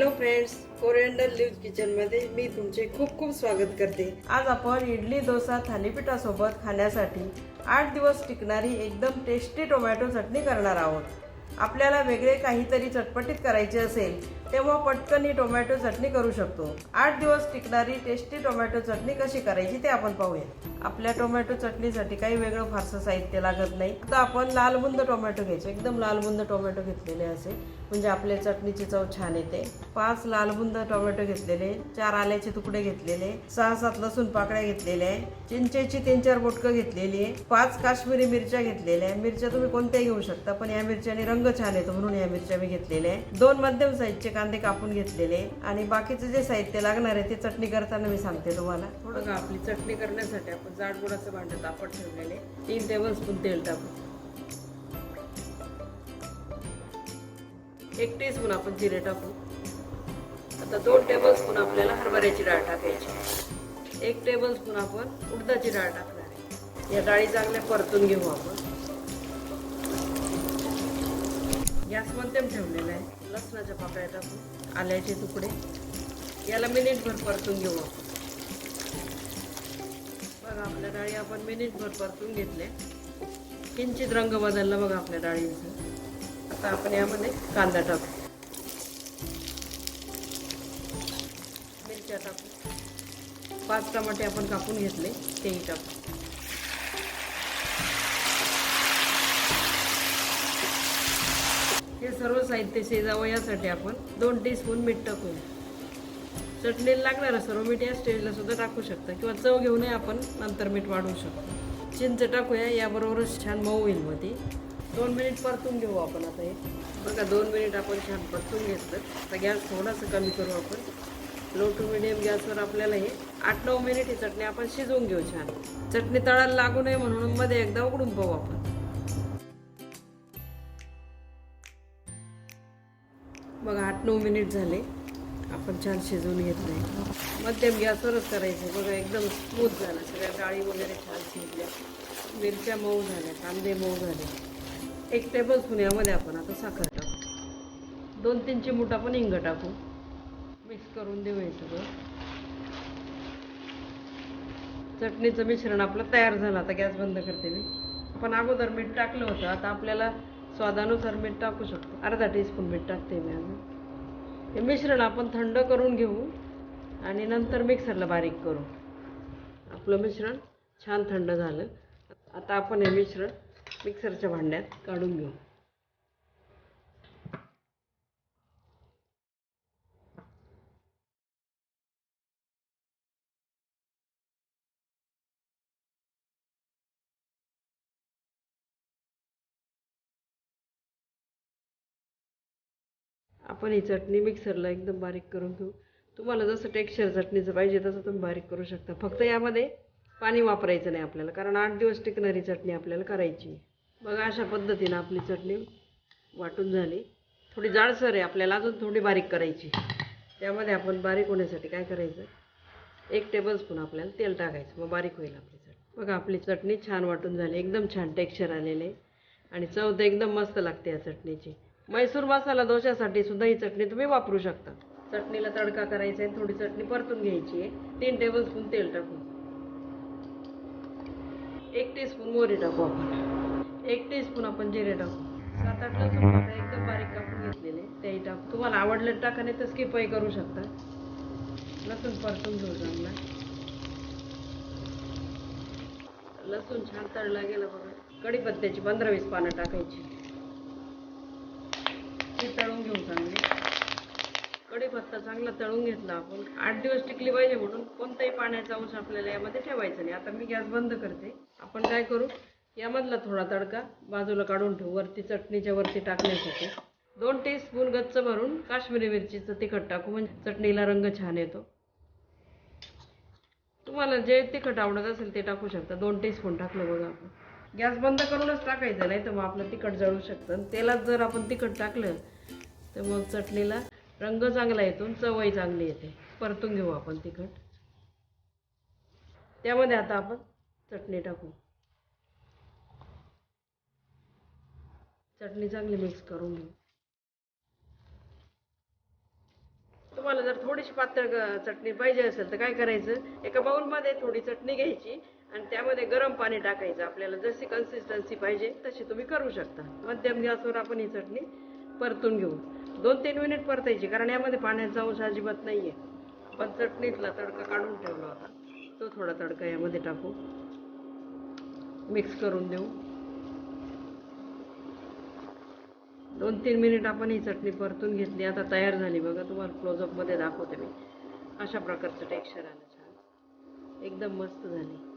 Hello friends coriander leave किचनमध्ये मी तुमचे खूप खूप स्वागत करते. आज आपण इडली डोसा थालीपीठासोबत खाण्यासाठी आठ दिवस टिकणारी एकदम टेस्टी टोमॅटो चटणी करणार आहोत. आपल्याला वेगळे काहीतरी चटपटीत करायचे असेल तेव्हा पटकन ही टोमॅटो चटणी करू शकतो. आठ दिवस टिकणारी टेस्टी टोमॅटो चटणी कशी करायची ते आपण पाहूया. आपल्या टोमॅटो चटणीसाठी काही वेगळं फारसं साहित्य लागत नाही. तर आपण लालबुंद टोमॅटो घ्यायचे. एकदम लालबुंद टोमॅटो घेतलेले असे. म्हणजे आपल्या चटणीची चव छान येते. पाच लालबुंद टोमॅटो घेतलेले. चार आल्याचे तुकडे घेतलेले. सहा सात लसूण पाकळ्या घेतलेल्या. आहे चिंचेची तीन चार बोटकं घेतलेली. आहे पाच काश्मीरी मिरच्या घेतलेल्या. आहे मिरच्या तुम्ही कोणत्याही घेऊ शकता पण या मिरच्याने रंग छान येतो म्हणून या मिरच्या मी घेतलेल्या. आहे दोन मध्यम साईजचे कांदे कापून घेतलेले. आणि बाकीचे जे साहित्य लागणार आहे ते चटणी करताना मी सांगते तुम्हाला. थोडं का आपली चटणी करण्यासाठी आपण जाडबुडाचं भांडं तापट ठेवलेले. तीन टेबल स्पून तेल टाकू. एक टीस्पून आपण जिरे टाकू. आता दोन टेबल स्पून आपल्याला हरभऱ्याची डाळ टाकायची एक टेबल स्पून आपण उडदाची डाळ टाकणार आहे. या डाळी चांगल्या परतून घेऊ आपण. गॅस मध्यम ठेवलेला आहे. लसणाच्या पाकळ्या टाकू आल्याचे तुकडे. याला मिनिटभर परतून घेऊ आपण. बघा आपल्या डाळी आपण मिनिटभर परतून घेतले किंचित रंग बदलला बघा आपल्या डाळींचा. आता आपण यामध्ये कांदा टाकू. मिरच्या टाकू. पाच टमाटे आपण कापून घेतले तेही टाकू. सर्व साहित्य शिजावं यासाठी आपण दोन टीस्पून मीठ टाकूया. चटणीला लागणारं सर्व मीठ या स्टेजला सुद्धा टाकू शकता किंवा चव घेऊनही आपण नंतर मीठ वाढवू शकतो. चिंच टाकूया याबरोबरच छान मऊ होईल मग ती दोन मिनिट परतून घेऊ आपण आता हे. बघा दोन मिनिट आपण छान परतून घेतलं. आता गॅस थोडासा कमी करू आपण. लो टू मिडियम गॅसवर आपल्याला हे आठ नऊ मिनिट ही चटणी आपण शिजवून घेऊ छान. चटणी तळाला लागू नये म्हणून मध्ये एकदा उघडून पाहू आपण. बघा आठ नऊ मिनिट झाले. आपण छान शिजवून घेतलंय. मध्यम गॅसवरच करायचं. बघा एकदम स्मूथ झालं. सगळ्या डाळी वगैरे छान शिजल्या. मिरच्या मऊ झाल्या कांदे मऊ झाले. एक टेबल स्पून यामध्ये आपण आता साखर टाकू. दोन तीन चिमूट आपण हिंग टाकू. मिक्स करून देऊ हे सगळं. चटणीचं मिश्रण आपलं तयार झालं. आता गॅस बंद करते मी. पण अगोदर मीठ टाकलं होतं. आता आपल्याला स्वादानुसार मीठ टाकू शकतो. अर्धा टीस्पून मीठ टाकते मी अजून. हे मिश्रण आपण थंड करून घेऊ आणि नंतर मिक्सरला बारीक करू. आपलं मिश्रण छान थंड झालं. आता आपण हे मिश्रण मिक्सरच्या भांड्यात काढून घेऊ. आपण ही चटणी मिक्सरला एकदम बारीक करून घेऊ. तुम्हाला जसं टेक्स्चर चटणीचं पाहिजे तसं तुम्ही बारीक करू शकता. फक्त यामध्ये पाणी वापरायचं नाही आपल्याला कारण आठ दिवस टिकणारी चटणी आपल्याला करायची आहे. बघा अशा पद्धतीनं आपली चटणी वाटून झाली. थोडी जाडसर आहे आपल्याला अजून थोडी बारीक करायची त्यामध्ये आपण बारीक होण्यासाठी काय करायचं? एक टेबलस्पून आपल्याला तेल टाकायचं मग बारीक होईल आपली चटणी. बघा आपली चटणी छान वाटून झाली एकदम छान टेक्स्चर आलेले आणि चव तर एकदम मस्त लागते या चटणीची. मैसूर मसाला दोश्यासाठी सुद्धा ही चटणी तुम्ही वापरू शकता. चटणीला तडका करायचा आहे थोडी चटणी परतून घ्यायची आहे. तीन टेबल स्पून तेल टाकू. एक टीस्पून मोहरी टाकू आपण. एक टीस्पून आपण जिरे टाकू. सात आठ लसूण एकदम बारीक कापून घेतलेले तेही टाकू. तुम्हाला आवडलं टाका नाही तर स्किपही करू शकता. लसूण परतून घेऊ चांगला. लसूण छान तळला गेला बघा. कढीपत्त्याची पंधरा वीस पानं टाकायची. ती तळून घेऊ चांगली. कढीपत्ता चांगला तळून घेतला आपण. आठ दिवस टिकली पाहिजे म्हणून कोणताही पाण्याचा अंश आपल्याला यामध्ये ठेवायचा नाही. आता मी गॅस बंद करते. आपण काय करू? यामधला थोडा तडका बाजूला काढून ठेवू. वरती चटणीच्या वरती टाकण्यासाठी. दोन टीस्पून गच्च भरून काश्मीरी मिरचीचं तिखट टाकू. म्हणजे चटणीला रंग छान येतो. तुम्हाला जे तिखट आवडत असेल ते टाकू शकता. दोन टीस्पून टाकलं बघा आपण. गॅस बंद करूनच टाकायचं नाही तर मग आपलं तिखट जळू शकतं. आणि तेलात जर आपण तिखट टाकलं तर मग चटणीला रंग चांगला येतो आणि चवही चांगली येते. परतून घेऊ आपण तिखट. त्यामध्ये आता आपण चटणी टाकू. चटणी चांगली मिक्स करून घेऊ. तुम्हाला जर थोडीशी पातळ चटणी पाहिजे असेल तर काय करायचं? एका बाउलमध्ये थोडी चटणी घ्यायची. आणि त्यामध्ये गरम पाणी टाकायचं. आपल्याला जशी कन्सिस्टन्सी पाहिजे तशी तुम्ही करू शकता. मध्यम गॅसवर आपण ही चटणी परतून घेऊ. दोन तीन मिनिट परतायची कारण यामध्ये पाण्याचा अंश अजिबात नाही आहे आपण चटणीतला तडका काढून ठेवला होता. तो थोडा तडका यामध्ये टाकू. मिक्स करून देऊ. दोन तीन मिनिट आपण ही चटणी परतून घेतली. आता तयार झाली बघा. तुम्हाला क्लोजअपमध्ये दाखवते मी. अशा प्रकारचं टेक्स्चर आलं छान. एकदम मस्त झाली.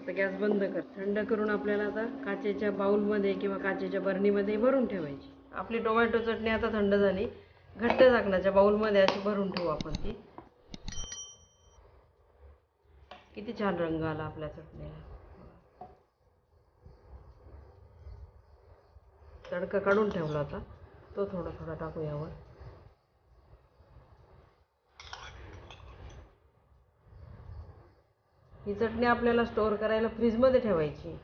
आता गॅस बंद कर. थंड करून आपल्याला आता काचेच्या बाउलमध्ये किंवा काचेच्या बरणीमध्ये भरून ठेवायची. आपली टोमॅटो चटणी आता थंड झाली. घट्ट झाकणाच्या बाऊलमध्ये अशी भरून ठेवू आपण ती. किती छान रंग आला आपल्या चटणीला. तडका काढून ठेवला होता. तो थोडा थोडा टाकू यावर ही चटणी आपल्याला स्टोअर करायला फ्रीजमध्ये ठेवायची.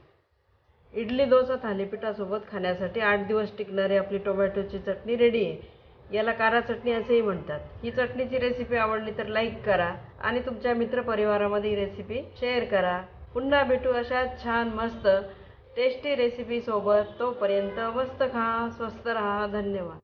इडली डोसा थालीपीठासोबत खाण्यासाठी आठ दिवस टिकणारी आपली टोमॅटोची चटणी रेडी आहे. याला कारा चटणी असेही म्हणतात. ही चटणीची रेसिपी आवडली तर लाईक करा आणि तुमच्या मित्रपरिवारामध्ये ही रेसिपी शेअर करा. पुन्हा भेटू अशा छान मस्त टेस्टी रेसिपीसोबत तोपर्यंत मस्त खा स्वस्त राहा. धन्यवाद.